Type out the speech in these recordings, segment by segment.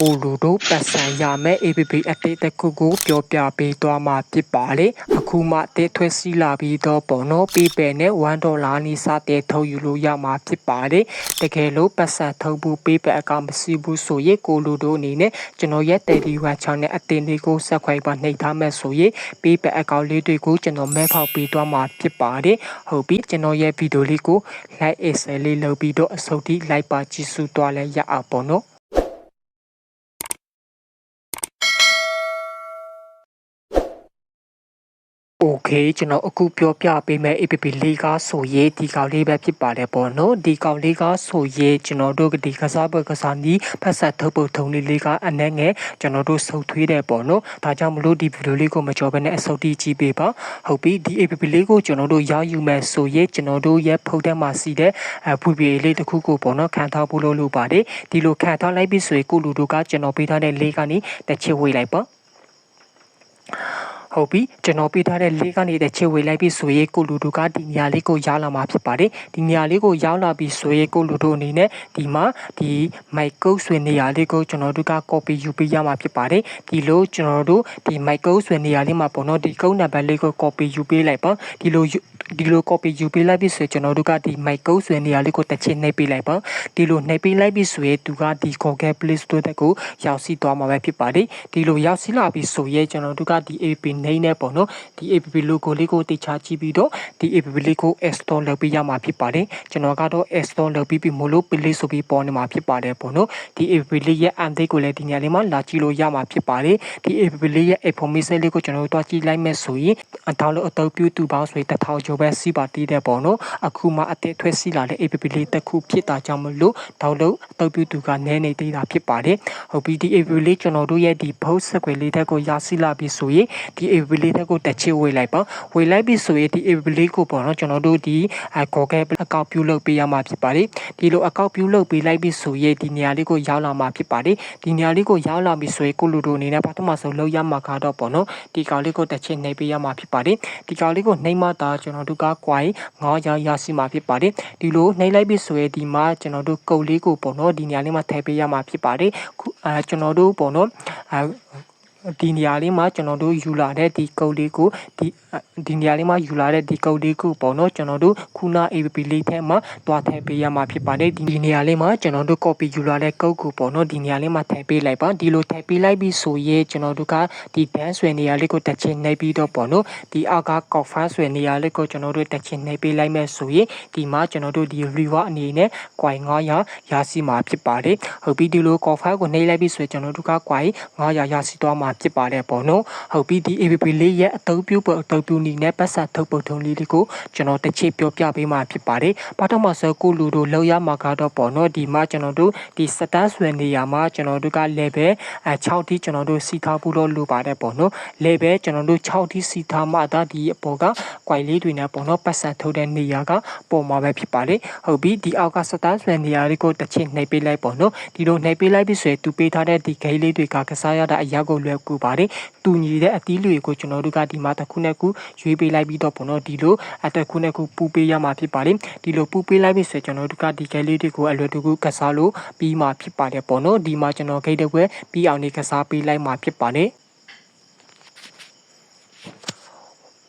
ကိုလူတို့ပတ်စံရမယ် APP အတိတ်တစ်ခုကိုပြောပြပေးသွားမှာဖြစ်ပါလေအခုမှတစ်ထွက်စီလာပြီးတော့ပေါ့နော်ပေးပယ်နဲ့1ဒေါ်လာနီးစတဲ့ထုတ်ယူလို့ရမှာဖြစ်ပါလေတကယ်လို့ပတ်စံထုတ်ဖို့ပေးပယ်အကောင့်မရှိဘူးဆိုရင်ကိုလူတို့အနေနဲ့ကျွန်တော်ရဲ့ Telegram channel အတင်လေးကို subscribe ပါနှိပ်ထားမယ်ဆိုရင်ပေးပယ်အကောင့်လေးတွေကိုကျွန်တော်မဲဖောက်ပေးသွားမှာဖြစ်ပါတယ်ဟုတ်ပြီကျွန်တော်ရဲ့ဗီဒီယိုလေးကို like is လေးလုပ်ပြီးတော့အဆုံးထိ like ပါကြည့်စုသွားလဲရအောင်ပေါ့နော် Okay ကျွန်တော်အခုပြောပြပေးမယ့် APP လေးကားဆိုရေးဒီကောင်လေးပဲဖြစ်ပါတယ်ပေါ့နော်ဒီကောင်လေးကားဆိုရေးကျွန်တော်တို့ဒီကစားပွဲကစားနည်းဖက်ဆက်ထုတ်ဖို့ထုံလေးလေးကားအနှဲငယ်ကျွန်တော်တို့ဆုပ်ထွေးတယ်ပေါ့နော်ဒါကြောင့်မလို့ဒီဗီဒီယိုလေးကိုမကြော်ဘဲနဲ့အဆုပ်တီးကြည့်ပေးပါဟုတ်ပြီဒီ APP လေးကိုကျွန်တော်တို့ရယူမယ်ဆိုရေးကျွန်တော်တို့ရဲ့ဖုန်းထဲမှာစီတဲ့ VPA လေးတစ်ခုကိုပေါ့နော်ခံထားဖို့လို့လုပ်ပါတယ်ဒီလိုခံထားလိုက်ပြီဆိုရင်ကိုလူတို့ကကျွန်တော်ပေးထားတဲ့လေးကနေတစ်ချက်ဝေးလိုက်ပါ ဟုတ်ပြီကျွန်တော်ပေးထားတဲ့လေးကနေတဲ့ချေဝေလိုက်ပြီးဆိုရင်ကိုလူတို့ကဒီနေရာလေးကိုရောက်လာမှာဖြစ်ပါတယ်ဒီနေရာလေးကိုရောက်လာပြီးဆိုရင်ကိုလူတို့အနေနဲ့ဒီမှာဒီမိုက်ကုတ်ဆွေနေရာလေးကိုကျွန်တော်တို့က copy ယူပေးရမှာဖြစ်ပါတယ်ဒီလိုကျွန်တော်တို့ဒီမိုက်ကုတ်ဆွေနေရာလေးမှာပေါ့နော်ဒီကုတ်နံပါတ်လေးကို copy ယူပေးလိုက်ပါဒီလိုဒီလို copy ယူပေးလိုက်ပြီဆိုရင်ကျွန်တော်တို့ကဒီ mic ကုတ်ဆွဲနေရာလေးကိုတစ်ချက်နှိပ်ပေးလိုက်ပါဒီလိုနှိပ်ပေးလိုက်ပြီဆိုရင်သူကဒီ Google Play Store တက်ကိုရောက်စီသွားမှာပဲဖြစ်ပါတယ်ဒီလိုရောက်စီလာပြီဆိုရင်ကျွန်တော်တို့ကဒီ app နှိပ်နေပေါ့နော်ဒီ app logo လေးကိုတိချကြည့်ပြီးတော့ဒီ app လေးကို install လုပ်ပေးရမှာဖြစ်ပါတယ်ကျွန်တော်ကတော့ install လုပ်ပြီးပြီမို့လို့ play ဆိုပြီးပေါ်နေမှာဖြစ်ပါတယ်ပေါ့နော်ဒီ app လေးရဲ့ update ကိုလည်းဒီညလေးမှာလာကြည့်လို့ရမှာဖြစ်ပါတယ်ဒီ app လေးရဲ့ information လေးကိုကျွန်တော်တို့တွားကြည့်လိုက်မယ်ဆိုရင်အထောက်လို့အတုပ်ပြုတူပေါင်းဆိုရင်တစ်ထောင်ကျော်ပဲစီးပါတီးတဲ့ပေါ့နော်အခုမှအသက်ထွက်စီလာတဲ့ app လေးတစ်ခုဖြစ်တာကြောင့်မလို့တောက်လို့အတုပ်ပြုတူကနည်းနေသေးတာဖြစ်ပါတယ်ဟုတ်ပြီဒီ app လေးကျွန်တော်တို့ရဲ့ဒီဘုတ်စကွယ်လေးတက်ကိုရစီလာပြီဆိုရင်ဒီ app လေးတက်ကိုတစ်ချစ်ဝေလိုက်ပါဝေလိုက်ပြီဆိုရင်ဒီ app လေးကိုပေါ့နော်ကျွန်တော်တို့ဒီ Google အကောင့်ပြုလုပ်ပေးရမှာဖြစ်ပါတယ်ဒီလိုအကောင့်ပြုလုပ်ပေးလိုက်ပြီဆိုရင်ဒီနေရာလေးကိုရောက်လာမှာဖြစ်ပါတယ်ဒီနေရာလေးကိုရောက်လာပြီဆိုရင်ကိုလူတို့အနေနဲ့ပထမဆုံးလောက်ရမှာကတော့ပေါ့နော်ဒီကောင်လေးကိုတစ်ချက်နှိပ်ပေးရမှာဖြစ်ပါတယ်ဒီကောင်လေးကိုနှိပ်မှသာကျွန်တော်တို့က quite 900ရရှိမှာဖြစ်ပါတယ်ဒီလိုနှိပ်လိုက်ပြီဆိုရင်ဒီမှာကျွန်တော်တို့ကုတ်လေးကိုပေါ့နော်ဒီနေရာလေးမှာထည့်ပေးရမှာဖြစ်ပါတယ်အဲကျွန်တော်တို့ပေါ့နော်အဲ ဒီနေရာလေးမှာကျွန်တော်တို့ယူလာတဲ့ဒီကုတ်လေးကိုဒီဒီနေရာလေးမှာယူလာတဲ့ဒီကုတ်လေးကိုပေါ့နော်ကျွန်တော်တို့ခုန APP လေးထဲမှာတွားထည့်ပေးရမှာဖြစ်ပါတယ်ဒီနေရာလေးမှာကျွန်တော်တို့ copy ယူလာတဲ့ကုတ်ကိုပေါ့နော်ဒီနေရာလေးမှာထည့်ပေးလိုက်ပါဒီလိုထည့်ပေးလိုက်ပြီဆိုရင်ကျွန်တော်တို့ကဒီ dance ဆွဲနေရာလေးကိုတစ်ချက်နှိပ်ပြီးတော့ပေါ့နော်ဒီအောက်က cover ဆွဲနေရာလေးကိုကျွန်တော်တို့တစ်ချက်နှိပ်ပေးလိုက်မယ်ဆိုရင်ဒီမှာကျွန်တော်တို့ဒီ reward အနေနဲ့ coin 900ရရှိမှာဖြစ်ပါတယ်ဟုတ်ပြီဒီလို cover ကိုနှိပ်လိုက်ပြီဆိုရင်ကျွန်တော်တို့က coin 900ရရှိသွားမှာဖြစ်ပါတယ်ပေါ့နော်ဟုတ်ပြီဒီ APP လေးရဲ့အသုံးပြုဖို့အသုံးပြုနည်းနဲ့ပတ်စပ်ထုတ်ပုတ်ထုံလေးတွေကိုကျွန်တော်တစ်ချက်ပြောပြပေးမှာဖြစ်ပါတယ်ပထမဆုံးကိုလူတို့လောက်ရမှာကတော့ပေါ့နော်ဒီမှာကျွန်တော်တို့ဒီ status ဆွဲနေရာမှာကျွန်တော်တို့က level 6ထိကျွန်တော်တို့စီထားဖို့တော့လိုပါတယ်ပေါ့နော် level ကျွန်တော်တို့6ထိစီထားမှသာဒီအပေါ်က quite လေးတွေနဲ့ပေါ့နော်ပတ်စပ်ထုတ်တဲ့နေရာကပေါ်မှာပဲဖြစ်ပါတယ်ဟုတ်ပြီဒီအောက်က status ဆွဲနေရာလေးကိုတစ်ချက်နှိပ်ပေးလိုက်ပေါ့နော်ဒီလိုနှိပ်ပေးလိုက်ပြီဆိုရင်သူပေးထားတဲ့ဒီ gate လေးတွေကကစားရတာအရာကိုလွယ်ကူပါတယ်တူညီတဲ့အသီးတွေကိုကျွန်တော်တို့ကဒီမှာတစ်ခုနဲ့ခုရွေးပေးလိုက်ပြီးတော့ပေါ့နော်ဒီလိုအတစ်ခုနဲ့ခုပူပေးရမှာဖြစ်ပါတယ်ဒီလိုပူပေးလိုက်ပြီဆိုရင်ကျွန်တော်တို့ကဒီ gate လေးတွေကိုအလွယ်တကူကစားလို့ပြီးမှဖြစ်ပါတယ်ပေါ့နော်ဒီမှာကျွန်တော် gate တွေပြီးအောင်နေကစားပေးလိုက်မှာဖြစ်ပါတယ်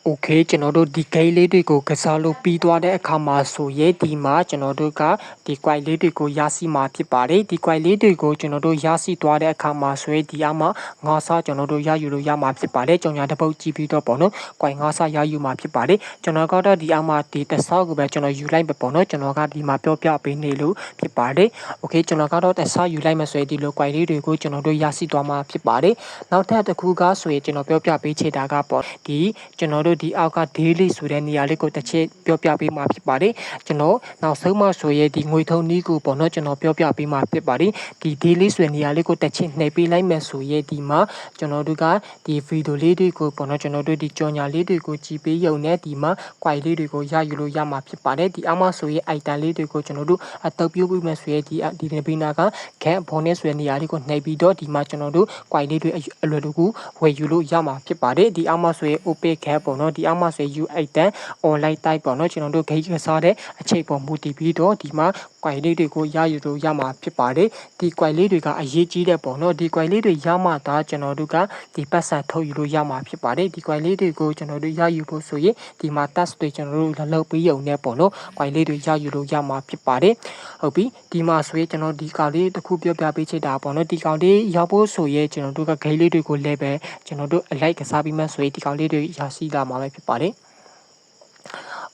okay ကျွန်တော်တို့ဒီ gain လေးတွေကိုကစားလို့ပြီးသွားတဲ့အခါမှာဆိုရဲဒီမှာကျွန်တော်တို့ကဒီ quite လေးတွေကိုရရှိမှာဖြစ်ပါတယ်ဒီ quite လေးတွေကိုကျွန်တော်တို့ရရှိသွားတဲ့အခါမှာဆိုရဲဒီအမှငါးဆကျွန်တော်တို့ရယူလို့ရမှာဖြစ်ပါတယ်ကြောင်ညာတစ်ပုတ်ကြည့်ပြီးတော့ပေါ့နော် quite ငါးဆရယူမှာဖြစ်ပါတယ်ကျွန်တော်ကတော့ဒီအမှဒီတစ်ဆောက်ကိုပဲကျွန်တော်ယူလိုက်ပဲပေါ့နော်ကျွန်တော်ကဒီမှာပြောပြပေးနေလို့ဖြစ်ပါတယ် okay ကျွန်တော်ကတော့တစ်ဆောက်ယူလိုက်မှဆိုရဲဒီလို quite လေးတွေကိုကျွန်တော်တို့ရရှိသွားမှာဖြစ်ပါတယ်နောက်ထပ်တစ်ခုကဆိုရင်ကျွန်တော်ပြောပြပေးချင်တာကပေါ့ဒီကျွန်တော်တို့ဒီအောက်က daily ဆိုတဲ့နေရာလေးကိုတစ်ချက်ပြောပြပေးမှာဖြစ်ပါတယ်ကျွန်တော်နောက်ဆုံးမှဆိုရဲဒီငွေထုံးနီးကိုပေါ့နော်ကျွန်တော်ပြောပြပေးမှာဖြစ်ပါတယ်ဒီ daily ဆိုတဲ့နေရာလေးကိုတစ်ချက်နှိပ်ပေးလိုက်မယ်ဆိုရဲဒီမှာကျွန်တော်တို့ကဒီ video လေးတွေကိုပေါ့နော်ကျွန်တော်တို့ဒီကြော်ညာလေးတွေကိုကြည်ပေးရုံနဲ့ဒီမှာ quite လေးတွေကိုရယူလို့ရမှာဖြစ်ပါတယ်ဒီအမှဆိုရဲ item လေးတွေကိုကျွန်တော်တို့အတုပ်ပြုပြီးမယ်ဆိုရဲဒီဒီနေပြီးနာက get bonus ဆိုတဲ့နေရာလေးကိုနှိပ်ပြီးတော့ဒီမှာကျွန်တော်တို့ quite လေးတွေအလွယ်တကူဝယ်ယူလို့ရမှာဖြစ်ပါတယ်ဒီအမှဆိုရဲ open get ပေါ့နော်ဒီအမှဆို U8 တန် online type ပေါ့နော်ကျွန်တော်တို့ gate ကစားတဲ့အချိန်ပေါ်မူတည်ပြီးတော့ဒီမှာကွိုင်လေးတွေကိုရယူလို့ရမှာဖြစ်ပါတယ်ဒီကွိုင်လေးတွေကအရေးကြီးတဲ့ပေါ့နော်ဒီကွိုင်လေးတွေရမှသာကျွန်တော်တို့ကဒီပတ်စံထုတ်ယူလို့ရမှာဖြစ်ပါတယ်ဒီကွိုင်လေးတွေကိုကျွန်တော်တို့ရယူဖို့ဆိုရင်ဒီမှာ task တွေကျွန်တော်တို့လှလုပ်ပြီးရုံနဲ့ပေါ့နော်ကွိုင်လေးတွေရယူလို့ရမှာဖြစ်ပါတယ်ဟုတ်ပြီဒီမှာဆိုရင်ကျွန်တော်ဒီကောင်လေးတစ်ခုပြောပြပေးချင်တာပေါ့နော်ဒီကောင်လေးရောက်ဖို့ဆိုရင်ကျွန်တော်တို့ကဂိမ်းလေးတွေကိုလည်းပဲကျွန်တော်တို့အလိုက်ကစားပြီးမှဆိုရင်ဒီကောင်လေးတွေရရှိလာမှာပဲဖြစ်ပါတယ်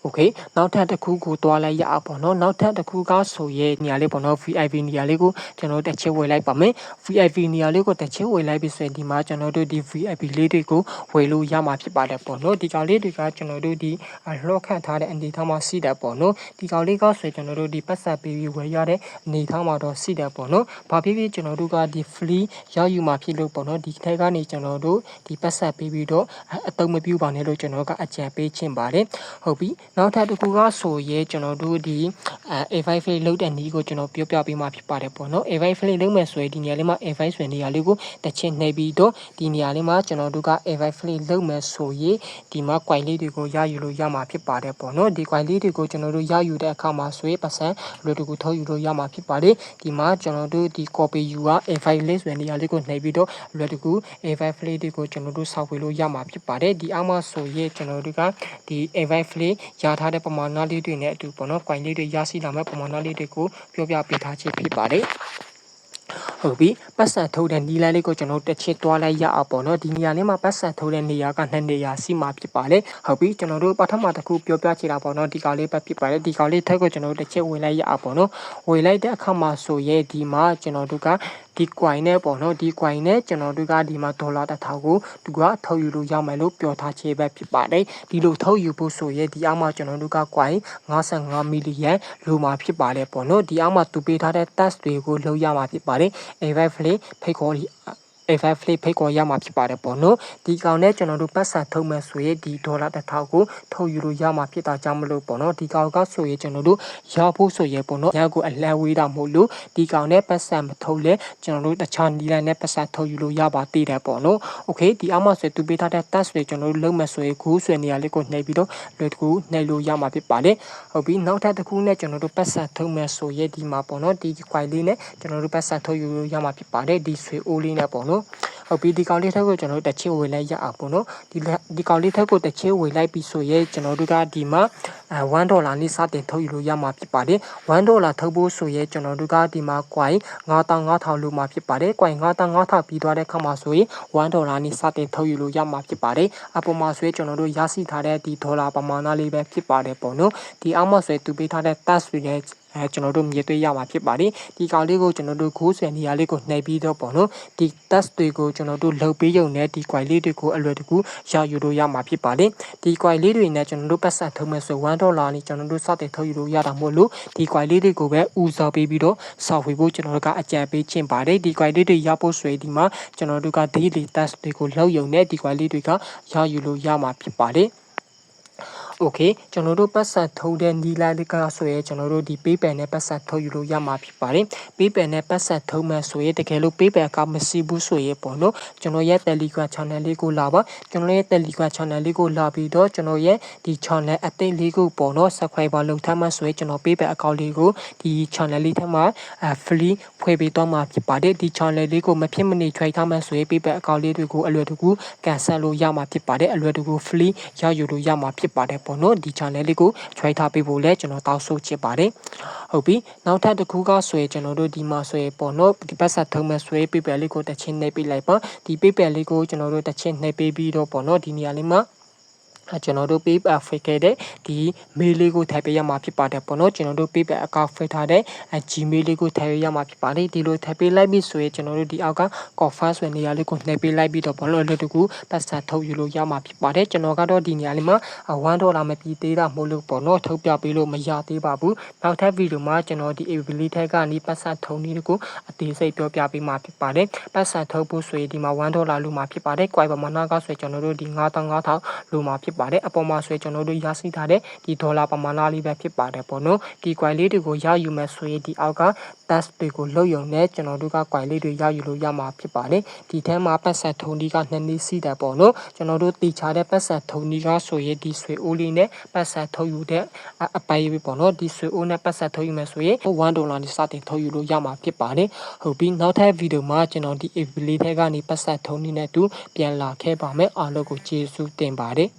โอเคနောက်ထပ်တစ်ခုကိုတွားလိုက်ရအောင်ပေါ့နော်နောက်ထပ်တစ်ခုကဆိုရဲနေရာလေးပေါ့နော် VIP နေရာလေးကိုကျွန်တော်တက်ချစ်ဝယ်လိုက်ပါမယ် VIP နေရာလေးကိုတက်ချစ်ဝယ်လိုက်ပြီဆိုရင်ဒီမှာကျွန်တော်တို့ဒီ VIP လေးတွေကိုဝယ်လို့ရမှာဖြစ်ပါတယ်ပေါ့နော်ဒီကောင်လေးတွေကကျွန်တော်တို့ဒီလှော့ခန့်ထားတဲ့အနေထားမှာစီးတယ်ပေါ့နော်ဒီကောင်လေးကဆိုရင်ကျွန်တော်တို့ဒီပတ်ဆက်ပေးပြီးဝယ်ရတဲ့အနေထားမှာတော့စီးတယ်ပေါ့နော်ဘာဖြစ်ဖြစ်ကျွန်တော်တို့ကဒီ free ရောက်ယူမှာဖြစ်လို့ပေါ့နော်ဒီထက်ကနေကျွန်တော်တို့ဒီပတ်ဆက်ပေးပြီးတော့အတုံးမပြူပါနဲ့လို့ကျွန်တော်ကအကြံပေးချင်ပါတယ်ဟုတ်ပြီ နောက်ထပ်တစ်ခုကဆိုရဲကျွန်တော်တို့ဒီအဲ A5 flip လုတ်တဲ့နီးကိုကျွန်တော်ပြောပြပေးမှဖြစ်ပါတယ်ပေါ့နော် A5 flip လုတ်မယ်ဆိုရင်ဒီနေရာလေးမှာ A5 ဆိုတဲ့နေရာလေးကိုတစ်ချက်နှိပ်ပြီးတော့ဒီနေရာလေးမှာကျွန်တော်တို့က A5 flip လုတ်မယ်ဆိုရင်ဒီမှာ quite လေးတွေကိုရယူလို့ရမှာဖြစ်ပါတယ်ပေါ့နော်ဒီ quite လေးတွေကိုကျွန်တော်တို့ရယူတဲ့အခါမှာဆိုရင်ပတ်စံလွယ်တကူထုတ်ယူလို့ရမှာဖြစ်ပါတယ်ဒီမှာကျွန်တော်တို့ဒီ copy u က A5 လေးဆိုတဲ့နေရာလေးကိုနှိပ်ပြီးတော့လွယ်တကူ A5 flip တွေကိုကျွန်တော်တို့ဆောက်ဝေလို့ရမှာဖြစ်ပါတယ်ဒီအောက်မှာဆိုရင်ကျွန်တော်တို့ကဒီ A5 flip ရထားတဲ့ပမာဏလေးတွေနဲ့အတူပေါ့နော် coin လေးတွေရရှိလာမဲ့ပမာဏလေးတွေကိုပြောပြပေးထားခြင်းဖြစ်ပါတယ်ဟုတ်ပြီပတ်စံထုတ်တဲ့နီလန်းလေးကိုကျွန်တော်တစ်ချက်တွားလိုက်ရအောင်ပေါ့နော်ဒီနေရာလေးမှာပတ်စံထုတ်တဲ့နေရာကနှစ်နေရာစီမှာဖြစ်ပါလေဟုတ်ပြီကျွန်တော်တို့ပထမတစ်ခုပြောပြချင်တာပေါ့နော်ဒီကောင်လေးပဲဖြစ်ပါတယ်ဒီကောင်လေးထက်ကိုကျွန်တော်တို့တစ်ချက်ဝင်လိုက်ရအောင်ပေါ့နော်ဝင်လိုက်တဲ့အခါမှာဆိုရဲဒီမှာကျွန်တော်တို့က ဒီ coin နဲ့ပေါ့နော်ဒီ coin နဲ့ကျွန်တော်တို့ကဒီမှာဒေါ်လာတစ်ထောင်ကိုသူကထုတ်ယူလို့ရမယ်လို့ပြောထားခြင်းပဲဖြစ်ပါတယ်ဒီလိုထုတ်ယူဖို့ဆိုရဲဒီအောက်မှာကျွန်တော်တို့က coin 55မီလီယံလိုမှာဖြစ်ပါတယ်ပေါ့နော်ဒီအောက်မှာသူပေးထားတဲ့ tax တွေကိုလုပ်ရမှာဖြစ်ပါတယ် A5 flip ဖိတ်ခေါ် A5 Flip ဖိတ်ခေါ်ရမှာဖြစ်ပါတယ်ပေါ့နော်ဒီကောင်နဲ့ကျွန်တော်တို့ပတ်စံထုတ်မဲ့ဆိုရင်ဒီဒေါ်လာ1000ကိုထုတ်ယူလို့ရမှာဖြစ်တာကြောင့်မလို့ပေါ့နော်ဒီကောင်ကဆိုရင်ကျွန်တော်တို့ရဖို့ဆိုရင်ပေါ့နော်ညကိုအလန့်ဝေးတာမဟုတ်လို့ဒီကောင်နဲ့ပတ်စံမထုတ်လဲကျွန်တော်တို့တခြားနီလန်နဲ့ပတ်စံထုတ်ယူလို့ရပါသေးတယ်ပေါ့နော် Okay ဒီအမဆွေသူပေးထားတဲ့ task တွေကျွန်တော်တို့လုံးမဲ့ဆိုရင်ခိုးဆွေနေရာလေးကိုနှိပ်ပြီးတော့လွယ်ကူနှိပ်လို့ရမှာဖြစ်ပါတယ်ဟုတ်ပြီနောက်ထပ်တစ်ခုနဲ့ကျွန်တော်တို့ပတ်စံထုတ်မဲ့ဆိုရင်ဒီမှာပေါ့နော်ဒီ file လေးနဲ့ကျွန်တော်တို့ပတ်စံထုတ်ယူလို့ရမှာဖြစ်ပါတယ်ဒီဆွေအိုးလေးနဲ့ပေါ့နော်ဟုတ်ပြီဒီကောင်လေးထက်ကိုကျွန်တော်တို့တစ်ချစ်ဝေလိုက်ရအောင်ပေါ့နော်ဒီဒီကောင်လေးထက်ကိုတစ်ချစ်ဝေလိုက်ပြီးဆိုရဲကျွန်တော်တို့ကဒီမှာအဲ1ဒေါ်လာနဲ့စတင်ထုတ်ယူလို့ရမှာဖြစ်ပါတယ်1ဒေါ်လာထုတ်ဖို့ဆိုရဲကျွန်တော်တို့ကဒီမှာ coin 9500လို့မှာဖြစ်ပါတယ် coin 9500ပြီးသွားတဲ့ခါမှာဆိုရင်1ဒေါ်လာနဲ့စတင်ထုတ်ယူလို့ရမှာဖြစ်ပါတယ်အပေါ်မှာဆိုရင်ကျွန်တော်တို့ရရှိထားတဲ့ဒီဒေါ်လာပမာဏလေးပဲဖြစ်ပါတယ်ပေါ့နော်ဒီအောက်မှာဆိုရင်သူပေးထားတဲ့ tax တွေနဲ့ အဲကျွန်တော်တို့မြင်တွေ့ရမှာဖြစ်ပါတယ်ဒီကောင်လေးကိုကျွန်တော်တို့90နေရာလေးကိုနှိပ်ပြီးတော့ပေါ့နော်ဒီ test တွေကိုကျွန်တော်တို့လုပ်ပေးရုံနဲ့ဒီ query လေးတွေကိုအလွယ်တကူရယူလို့ရမှာဖြစ်ပါတယ်ဒီ query လေးတွေနဲ့ကျွန်တော်တို့ပတ်စံထုတ်မယ်ဆို1ဒေါ်လာနဲ့ကျွန်တော်တို့စတင်ထုတ်ယူလို့ရတာမို့လို့ဒီ query လေးတွေကိုပဲဦးစားပေးပြီးတော့ဆောက်ဝေဖို့ကျွန်တော်တို့ကအကြံပေးချင်ပါတယ်ဒီ query လေးတွေရဖို့ဆိုရင်ဒီမှာကျွန်တော်တို့က daily test တွေကိုလုပ်ရုံနဲ့ဒီ query လေးတွေကရယူလို့ရမှာဖြစ်ပါတယ် okay ကျွန်တော်တို့ပတ်ဆက်ထုတ်တဲ့နီလာကဆိုရဲကျွန်တော်တို့ဒီ PayPal နဲ့ပတ်ဆက်ထုတ်ယူလို့ရမှာဖြစ်ပါတယ် PayPal နဲ့ပတ်ဆက်ထုတ်မှဆိုရဲတကယ်လို့ PayPal ကမရှိဘူးဆိုရဲပေါ့နော်ကျွန်တော်ရဲ့ Telegram channel လေးကိုလာပါကျွန်တော်ရဲ့ Telegram channel လေးကိုလာပြီးတော့ကျွန်တော်ရဲ့ဒီ channel အသစ်လေးကိုပေါ့နော် subscriber လုပ်ထားမှဆိုရဲကျွန်တော် PayPal account လေးကိုဒီ channel လေးထဲမှာအ free ဖွင့်ပေးသွားမှာဖြစ်ပါတယ်ဒီ channel လေးကိုမဖြစ်မနေ try ထားမှဆိုရဲ PayPal account လေးတွေကိုအလွယ်တကူ cancel လို့ရမှာဖြစ်ပါတယ်အလွယ်တကူ free ရယူလို့ရမှာဖြစ်ပါတယ်ပေါ့နော်ဒီ channel လေးကို try ထားပေးဖို့လည်းကျွန်တော်တောင်းဆိုချင်ပါတယ်ဟုတ်ပြီနောက်ထပ်တစ်ခုကဆိုရင်ကျွန်တော်တို့ဒီမှာဆိုရင်ပေါ့နော်ဒီပတ်ဆက်ထုံးမဲ့ဆိုရင် paper လေးကိုတစ်ချင်းနှိပ်ပေးလိုက်ပါဒီ paper လေးကိုကျွန်တော်တို့တစ်ချင်းနှိပ်ပေးပြီးတော့ပေါ့နော်ဒီနေရာလေးမှာအဲ ကျွန်တော်တို့ paper fit ခဲ့တဲ့ဒီ mail လေးကိုထည့်ပေးရမှာဖြစ်ပါတယ်ပေါ့နော်ကျွန်တော်တို့ paper account fit ထားတဲ့အဲ gmail လေးကိုထည့်ရမှာဖြစ်ပါတယ်ဒီလိုထည့်ပေးလိုက်ပြီဆိုရင်ကျွန်တော်တို့ဒီအောက်က confirm ဆိုတဲ့နေရာလေးကိုနှိပ်ပေးလိုက်ပြီးတော့ဘောလုံးလေးတကူပတ်စံထုတ်ယူလို့ရမှာဖြစ်ပါတယ်ကျွန်တော်ကတော့ဒီနေရာလေးမှာ1ဒေါ်လာမပြီးသေးတာမဟုတ်လို့ပေါ့နော်ထုတ်ပြပေးလို့မရသေးပါဘူးနောက်ထပ်ဗီဒီယိုမှာကျွန်တော်ဒီ ability ထက်ကနေပတ်စံထုံနည်းတကူအသေးစိတ်ပြောပြပေးမှာဖြစ်ပါတယ်ပတ်စံထုတ်ဖို့ဆိုရင်ဒီမှာ1ဒေါ်လာလို့မှာဖြစ်ပါတယ် quite ပမာဏကဆိုရင်ကျွန်တော်တို့ဒီ9500လို့မှာဖြစ်ပါပါတယ်အပေါ်မှာဆိုရင်ကျွန်တော်တို့ရရှိထားတဲ့ဒီဒေါ်လာပမာဏလေးပဲဖြစ်ပါတယ်ပေါ့နော်ဒီ coin လေးတွေကိုရယူမယ်ဆိုရင်ဒီအောက်က tax တွေကိုလုတ်ယုံနဲ့ကျွန်တော်တို့က coin လေးတွေရယူလို့ရမှာဖြစ်ပါတယ်ဒီထဲမှာပတ်ဆက်ထုံဒီကနှစ်နည်းစီးတယ်ပေါ့နော်ကျွန်တော်တို့တီချတဲ့ပတ်ဆက်ထုံဒီကဆိုရင်ဒီဆွေအိုးလေးနဲ့ပတ်ဆက်ထုတ်ယူတဲ့အပိုင်းပဲပေါ့နော်ဒီဆွေအိုးနဲ့ပတ်ဆက်ထုတ်ယူမယ်ဆိုရင်1ဒေါ်လာနဲ့စတင်ထုတ်ယူလို့ရမှာဖြစ်ပါတယ်ဟုတ်ပြီနောက်ထပ်ဗီဒီယိုမှာကျွန်တော်ဒီ app လေးထဲကနေပတ်ဆက်ထုံဒီနဲ့တူပြန်လာခဲ့ပါမယ်အားလုံးကိုကျေးဇူးတင်ပါတယ်